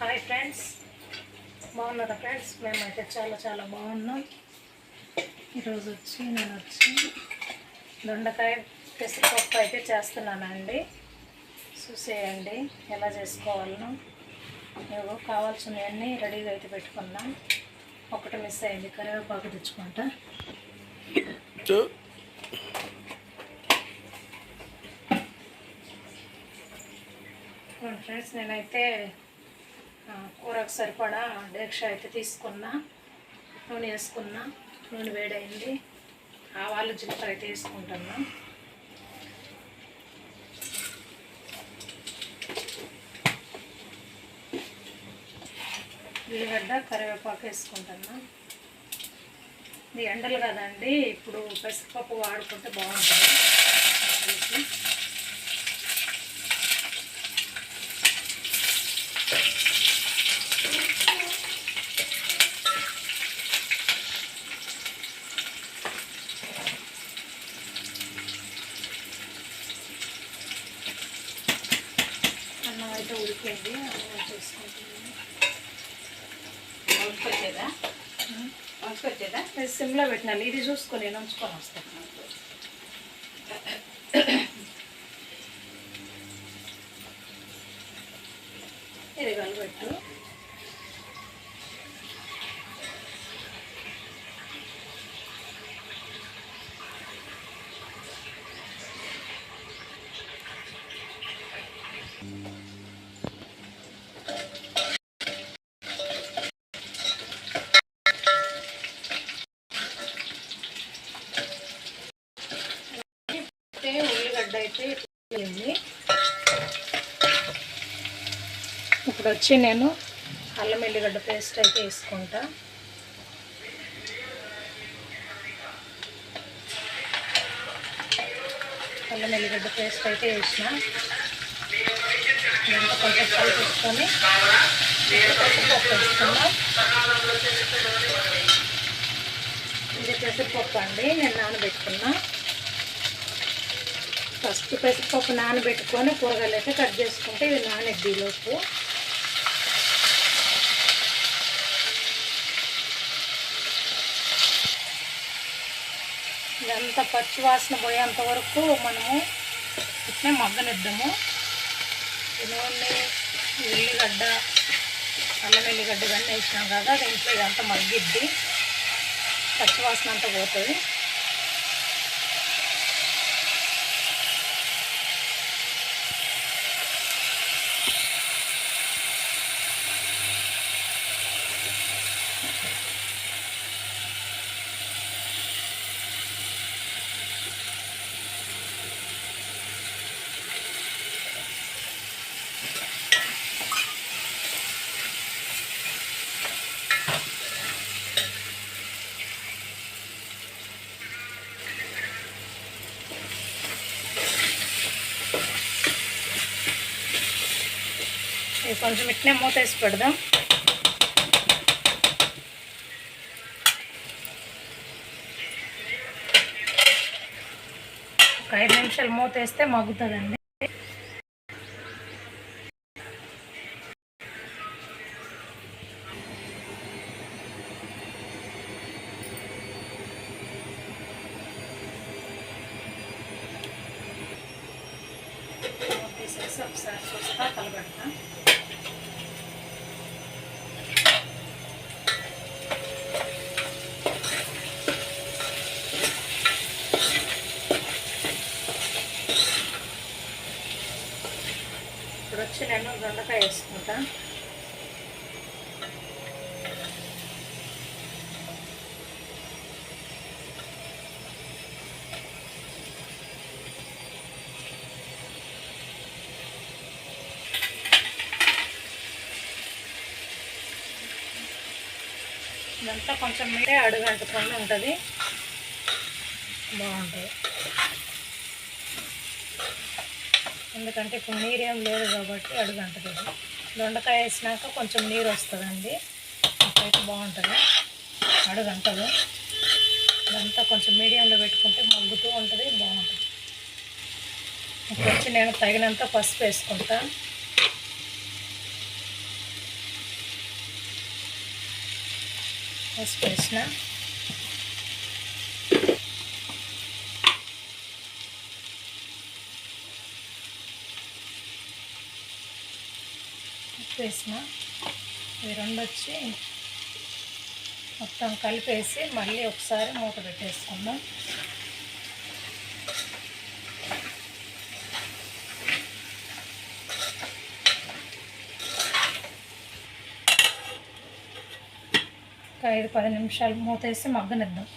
Hi friends బాగున్నారా friends మేమైతే చాలా చాలా బాగున్నాం. ఈరోజు వచ్చి నేను వచ్చి దొండకాయ పెసరపప్పు అయితే చేస్తున్నానండి. చూసేయండి ఎలా చేసుకోవాలనో. ఏవో కావాల్సినవన్నీ రెడీగా అయితే పెట్టుకున్నాం. ఒకటి మిస్ అయింది కరివేపాకు తెచ్చుకుంటా. ఫ్రెండ్స్ నేనైతే కూరకు సరిపడా డేక్ష అయితే తీసుకున్నా. నూనె వేసుకున్నా. నూనె వేడైంది. ఆవాలు జీలకర్ర అయితే వేసుకుంటున్నా. ఉల్లిగడ్డ కరివేపాకు వేసుకుంటున్నా. ఇది ఎండలు కదండి. ఇప్పుడు పెసరపప్పు వాడుకుంటే బాగుంటుంది కలిసి అన్నం అన్నం చేసుకుంటున్నాను. వంచుకొచ్చేదా సిమ్లో పెట్టినాను. ఇది చూసుకొని నేను ఉంచుకొని వస్తాను. ఇది కలబెట్టు అయితే ఉల్లిగడ్డ అయితే వేయింది. ఇప్పుడు వచ్చి నేను అల్లం ఎల్లిగడ్డ పేస్ట్ అయితే వేసుకుంటా. అల్లం ఎల్లిగడ్డ పేస్ట్ అయితే వేసిన. కొంచెం కలిపిసుకొని పప్పు వేసుకున్నా ఇది పెసరపప్పు అండి నేను నానబెట్టుకున్నా. ఫస్ట్ పెసరపప్పు నానబెట్టుకొని కూరగాయలు అయితే కట్ చేసుకుంటే ఇది నానెద్ది లోపు. ఇదంతా పచ్చి వాసన పోయేంత వరకు మనము ఇట్లే మగ్గనిద్దాము. ఈ నూనె ఉల్లిగడ్డ అల్లం ఎల్లిగడ్డ ఇవన్నీ వేసినాం కదా దీంట్లో ఇదంతా మగ్గిద్ది. పచ్చి వాసన అంతా పోతుంది. ఇది కొంచెం ఇట్నే మూత వేసి పెడదాం. ఒక ఐదు నిమిషాలు మూత వేస్తే మగ్గుతుందండి. మూత తీసేసి ఒకసారి చూస్తా కలబెడతా ఇప్పుడు వచ్చి నేను దొండకాయ ఇదంతా కొంచెం మీదే అడుగంటుకొని ఉంటుంది. బాగుంటుంది. ఎందుకంటే ఇప్పుడు మీడియం లేదు కాబట్టి అడుగంటది దొండకాయ వేసినాక కొంచెం నీరు వస్తుందండి. అప్పుడైతే బాగుంటుంది. అడుగంటలు అదంతా కొంచెం మీడియంలో పెట్టుకుంటే మగ్గుతూ ఉంటుంది బాగుంటుంది. ఇప్పుడు నేను తగినంత పసుపు వేసుకుంటా. పసుపు వేసిన. ఉప్పు వేసిన ఇవి రెండు వచ్చి మొత్తం కలిపేసి మళ్ళీ ఒకసారి మూత పెట్టేసుకుందాం. ఒక ఐదు పది నిమిషాలు మూత వేసి మగ్గనిద్దాం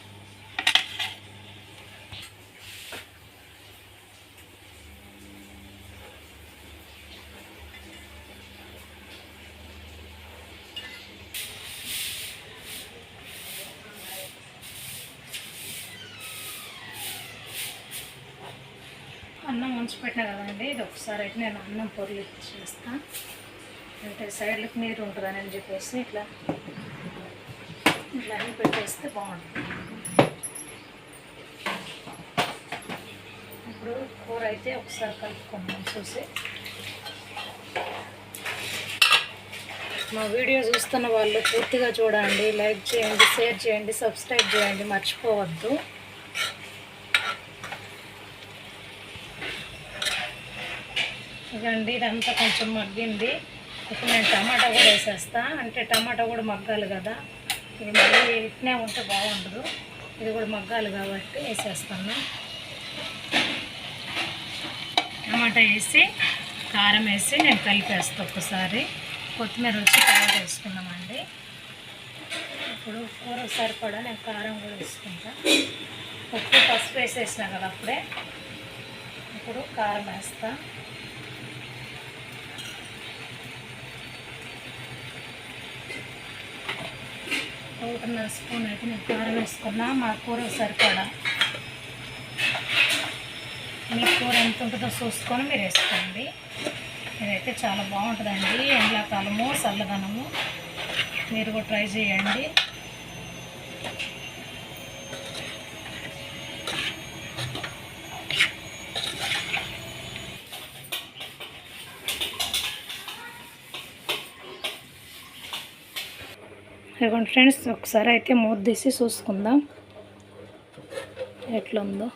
అన్నం ముంచి పెట్టినా కదండి ఇది ఒకసారి అయితే నేను అన్నం పొరులు చేస్తాను అంటే సైడ్లకు నీరు ఉంటుందని అని చెప్పేసి ఇట్లా ఇట్లా అన్ని పెట్టేస్తే బాగుంటుంది. ఇప్పుడు కూర అయితే ఒకసారి కలుపుకుందాం చూసి. మా వీడియో చూస్తున్న వాళ్ళు పూర్తిగా చూడండి లైక్ చేయండి షేర్ చేయండి సబ్స్క్రైబ్ చేయండి మర్చిపోవద్దు. ఇదండి ఇదంతా కొంచెం మగ్గింది. ఇప్పుడు నేను టమాటా కూడా వేసేస్తా. అంటే టమాటా కూడా మగ్గాలి కదా. ఇది మళ్ళీ ఇట్నే ఉంటే బాగుండదు. ఇది కూడా మగ్గాలి కాబట్టి వేసేస్తాను. టమాటా వేసి కారం వేసి నేను కలిపేస్తాను ఒకసారి కొత్తిమీర వచ్చి తర్వాత వేసుకున్నామండి ఇప్పుడు కూర సరిపడా నేను కారం కూడా వేసుకుంటా. ఉప్పు పసుపు వేసేసిన కదా అప్పుడే. ఇప్పుడు కారం వేస్తాను ఒకటిన్నర స్పూన్ అయితే నేను కారం వేసుకున్నా. మా కూర సరిపడా. మీ కూర ఎంత ఉంటుందో చూసుకొని మీరు వేసుకోండి. ఇదైతే చాలా బాగుంటుందండి. ఎండాకాలము చల్లదనము. మీరు కూడా ట్రై చేయండి. ఇదిగోండి ఫ్రెండ్స్ ఒకసారి అయితే మూత తీసి చూసుకుందాం. ఎట్లా ఉందో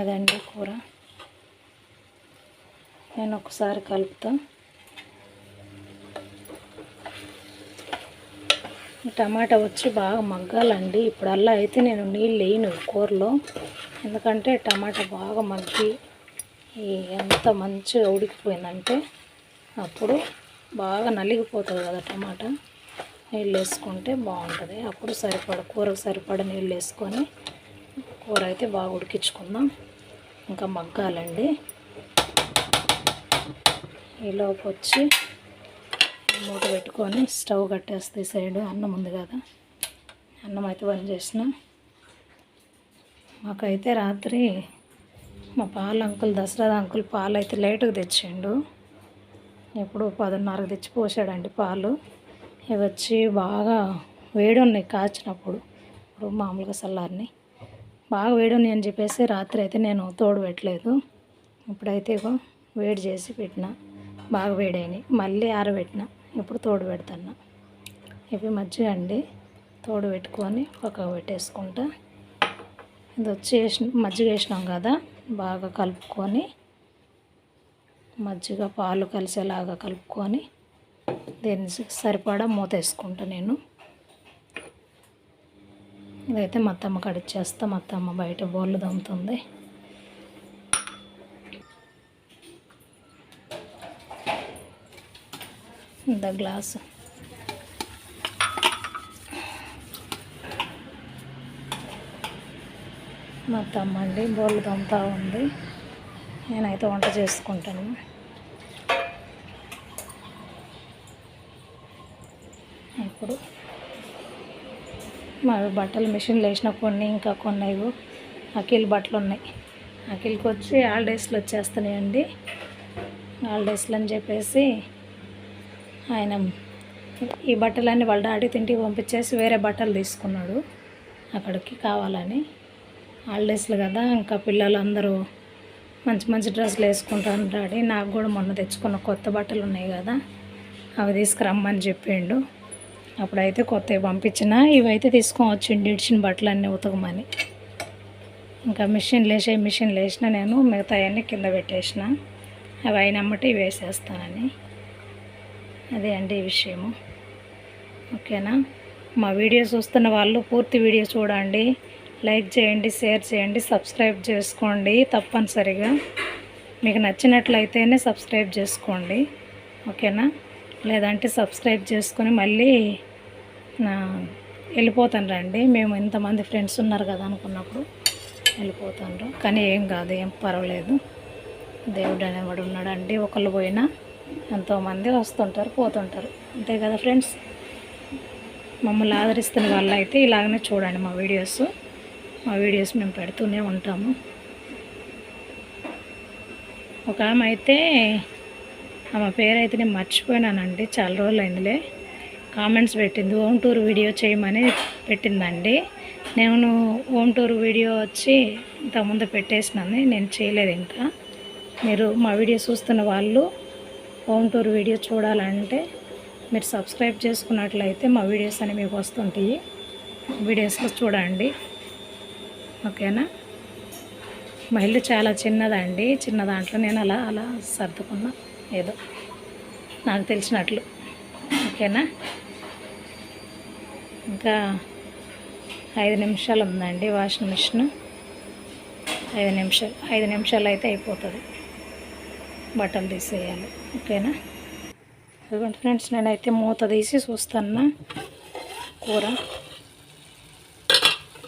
అదండి కూర. నేను ఒకసారి కలుపుతా. టమాటా వచ్చి బాగా మగ్గాలండి. ఇప్పుడల్లా అయితే నేను నీళ్ళు వేయను కూరలో. ఎందుకంటే టమాటా బాగా మగ్గి ఎంత మంచిగా ఉడికిపోయిందంటే అప్పుడు బాగా నలిగిపోతుంది కదా టమాటా. నీళ్ళు వేసుకుంటే బాగుంటుంది. అప్పుడు సరిపడ కూరకు సరిపడ నీళ్ళు వేసుకొని కూర అయితే బాగా ఉడికించుకుందాం. ఇంకా మగ్గాలండి. ఈలోపు వచ్చి మూట పెట్టుకొని స్టవ్ కట్టేస్తే సైడ్ అన్నం ఉంది కదా. అన్నం అయితే బంద్ చేసిన. మాకైతే రాత్రి మా పాల అంకుల్ దసరా అంకుల్ పాలు అయితే లేటుగా తెచ్చిండు. ఇప్పుడు పదిన్నరకు తెచ్చి పోసాడండి పాలు. ఇవి వచ్చి బాగా వేడి ఉన్నాయి కాచినప్పుడు. ఇప్పుడు మామూలుగా చల్లారిని బాగా వేడి ఉన్నాయి అని చెప్పేసి రాత్రి అయితే నేను తోడు పెట్టలేదు. ఇప్పుడైతే వేడి చేసి పెట్టిన. బాగా వేడైనాయి. మళ్ళీ ఆరబెట్టిన. ఇప్పుడు తోడు పెడతాను ఇవి మజ్జిగ అండి. తోడు పెట్టుకొని పక్కకు పెట్టేసుకుంటా. ఇది వచ్చి వేసిన మజ్జిగ వేసినాం కదా. బాగా కలుపుకొని మజ్జిగ పాలు కలిసేలాగా కలుపుకొని దీన్ని సరిపడా మూత వేసుకుంటా నేను. ఇదైతే మా అత్తమ్మ కడిచేస్తా మా అత్తమ్మ బయట బోళ్ళు దమ్ముతుంది. ఇంత గ్లాసు. మా అత్తమ్మ అండి బోళ్ళు దమ్ముతూ ఉంది. నేనైతే వంట చేసుకుంటాను. ఇప్పుడు మా బట్టలు మిషన్లు వేసిన కొన్ని ఇంకా కొన్ని ఇవి అఖిల్ బట్టలు ఉన్నాయి. అఖిల్కి వచ్చి హాలిడేస్లో వచ్చేస్తున్నాయండి. హాలిడేస్లో అని చెప్పేసి ఆయన ఈ బట్టలన్నీ వాళ్ళ డాడీ తింటికి పంపించేసి వేరే బట్టలు తీసుకున్నాడు. అక్కడికి కావాలని. హాలిడేస్లు కదా ఇంకా పిల్లలు అందరూ మంచి మంచి డ్రెస్సులు వేసుకుంటాను డాడీ. నాకు కూడా మొన్న తెచ్చుకున్న కొత్త బట్టలు ఉన్నాయి కదా అవి తీసుకురమ్మని చెప్పిండు. అప్పుడైతే కొత్తవి పంపించిన ఇవైతే తీసుకోవచ్చు వచ్చిండు బట్టలు అన్నీ ఉతకమని. ఇంకా మిషన్ లేసే మిషన్ లేచిన నేను మిగతా అన్నీ కింద పెట్టేసిన. అవి అయినమ్మటి వేసేస్తానని. అదే అండి ఈ విషయము. ఓకేనా? మా వీడియో చూస్తున్న వాళ్ళు పూర్తి వీడియో చూడండి. లైక్ చేయండి షేర్ చేయండి సబ్స్క్రైబ్ చేసుకోండి తప్పనిసరిగా. మీకు నచ్చినట్లయితేనే సబ్స్క్రైబ్ చేసుకోండి. ఓకేనా? లేదంటే సబ్స్క్రైబ్ చేసుకొని మళ్ళీ నా వెళ్ళిపోతాను రండి. మేము ఇంతమంది ఫ్రెండ్స్ ఉన్నారు కదా అనుకున్నప్పుడు వెళ్ళిపోతాను. కానీ ఏం కాదు ఏం పర్వాలేదు. దేవుడు అనేవాడు ఉన్నాడండి. ఒకళ్ళు పోయినా ఎంతోమంది వస్తుంటారు పోతుంటారు. అంతే కదా ఫ్రెండ్స్? మమ్మల్ని ఆదరిస్తున్న వాళ్ళు అయితే ఇలాగనే చూడండి మా వీడియోస్. మా వీడియోస్ మేము పెడుతూనే ఉంటాము. ఒక ఆమె అయితే ఆమె పేరు అయితే నేను మర్చిపోయినానండి. చాలా రోజులు అయిందిలే కామెంట్స్ పెట్టింది హోమ్ టూర్ వీడియో చేయమని పెట్టిందండి. నేను హోమ్ టూర్ వీడియో వచ్చి ఇంతకుముందు పెట్టేసినాను నేను చేయలేదు ఇంకా. మీరు మా వీడియో చూస్తున్న వాళ్ళు హోమ్ టూర్ వీడియో చూడాలంటే మీరు సబ్స్క్రైబ్ చేసుకున్నట్లయితే మా వీడియోస్ అని మీకు వస్తుంటాయి. వీడియోస్లో చూడండి. ఓకేనా? మా ఇల్లు చాలా చిన్నదండి. చిన్న దాంట్లో నేను అలా అలా సర్దుకున్నా. ఏదో నాకు తెలిసినట్లు. ఓకేనా? ఇంకా ఐదు నిమిషాలు ఉందండి వాషింగ్ మిషన్. ఐదు నిమిషాలు ఐదు నిమిషాలు అయితే అయిపోతుంది. బట్టలు తీసేయాలి. ఓకేనా? ఇదిగోండి ఫ్రెండ్స్ నేనైతే మూత తీసి చూస్తాను కూర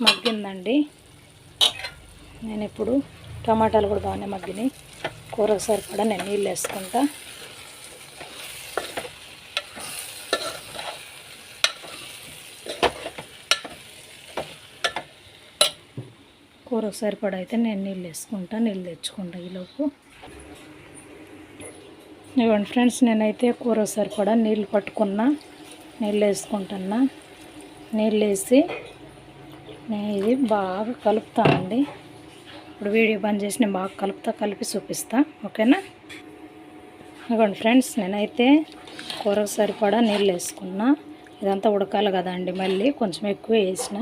మగ్గిందండి. నేను ఇప్పుడు టమాటాలు కూడా బాగానే మగ్గినాయి. కూరకు సరిపడా నేను నీళ్ళు వేసుకుంటా. కూరకు సరిపడా అయితే నేను నీళ్ళు వేసుకుంటా నీళ్ళు తెచ్చుకుంటా ఈలోపు. ఇవ్వండి ఫ్రెండ్స్ నేనైతే కూర సరిపడా నీళ్ళు పట్టుకున్నా నీళ్ళు వేసుకుంటున్నా. నీళ్ళు వేసి నేను ఇది బాగా కలుపుతానండి. ఇప్పుడు వీడియో బంద్ చేసి నేను బాగా కలుపుతా కలిపి చూపిస్తా. ఓకేనా? అగోండి ఫ్రెండ్స్ నేనైతే కూరకు సరిపడా నీళ్ళు వేసుకున్నా. ఇదంతా ఉడకాలి కదండి మళ్ళీ కొంచెం ఎక్కువ వేసిన.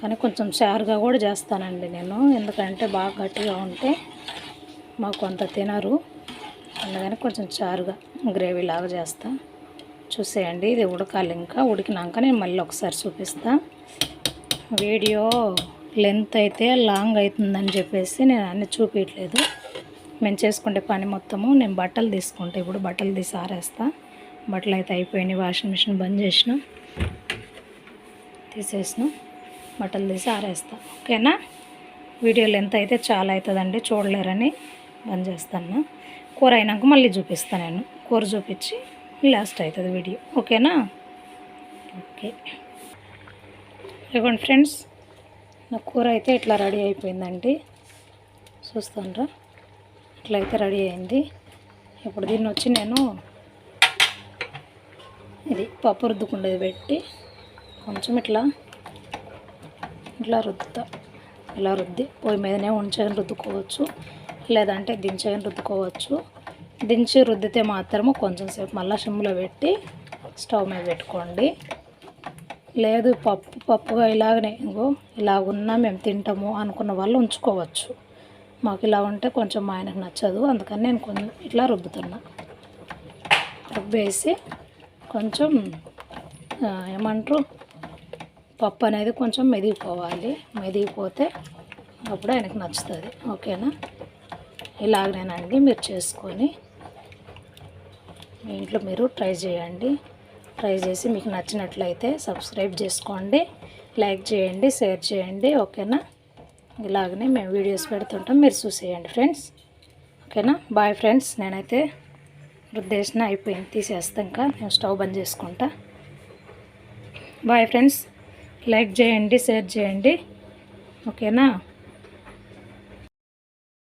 కానీ కొంచెం చారుగా కూడా చేస్తానండి నేను ఎందుకంటే బాగా గట్టిగా ఉంటే మాకు కొంత తినరు. అందుకని కొంచెం చారుగా గ్రేవీ లాగా చేస్తా. చూసేయండి ఇది ఉడకాలి ఇంకా. ఉడికినాక నేను మళ్ళీ ఒకసారి చూపిస్తా. వీడియో లెంత్ అయితే లాంగ్ అవుతుందని చెప్పేసి నేను అన్ని చూపించట్లేదు మేము చేసుకుంటే పని మొత్తము నేను బట్టలు తీసుకుంటా. ఇప్పుడు బట్టలు తీసి ఆరేస్తా. బట్టలు అయితే అయిపోయినాయి. వాషింగ్ మిషన్ బంద్ చేసిన. తీసేసిన. బట్టలు తీసి ఆరేస్తా. ఓకేనా? వీడియో లెంత్ అయితే చాలా అవుతుందండి. చూడలేరని బంద్ చేస్తాను. కూర అయినాక మళ్ళీ చూపిస్తాను నేను. కూర చూపించి లాస్ట్ అవుతుంది వీడియో. ఓకేనా? ఓకే. ఇవ్వండి ఫ్రెండ్స్. నా కూర అయితే ఇట్లా రెడీ అయిపోయిందండి. చూస్తానరా ఇట్లా అయితే రెడీ అయింది. ఇప్పుడు దీన్ని వచ్చి నేను ఇది పప్పు రుద్దుకుండేది పెట్టి కొంచెం ఇట్లా ఇట్లా రుద్దుతా. ఇలా రుద్ది. పొయ్యి మీదనే ఉంచని రుద్దుకోవచ్చు. లేదంటే దించని రుద్దుకోవచ్చు. దించి రుద్దితే మాత్రము కొంచెం సేపు మళ్ళీ సిమ్లో పెట్టి స్టవ్ మీద పెట్టుకోండి. లేదు పప్పు పప్పుగా ఇలాగనే ఇంకో ఇలాగున్నా మేము తింటాము అనుకున్న వాళ్ళు ఉంచుకోవచ్చు. మాకు ఇలా ఉంటే కొంచెం మా ఆయనకు నచ్చదు అందుకని నేను కొంచెం ఇట్లా రుబ్బుతున్నా. రుబ్బేసి కొంచెం ఏమంటారు పప్పు అనేది కొంచెం మెదిగిపోవాలి. మెదిగిపోతే అప్పుడు ఆయనకు నచ్చుతుంది. ఓకేనా? ఇలాగనేనండి మీరు చేసుకొని మీ ఇంట్లో మీరు ట్రై చేయండి. ట్రై చేసి మీకు నచ్చినట్లయితే సబ్స్క్రైబ్ చేసుకోండి లైక్ చేయండి షేర్ చేయండి ఓకేనా? ఇలాగనే మేము వీడియోస్ పెడుతుంటాం. మీరు చూసేయండి ఫ్రెండ్స్ ఓకేనా? బాయ్ ఫ్రెండ్స్ నేనైతే రుద్దేసిన అయిపోయింది. తీసేస్తా ఇంకా. నేను స్టవ్ బంద్ చేసుకుంటా. బాయ్ ఫ్రెండ్స్ లైక్ చేయండి షేర్ చేయండి. ఓకేనా?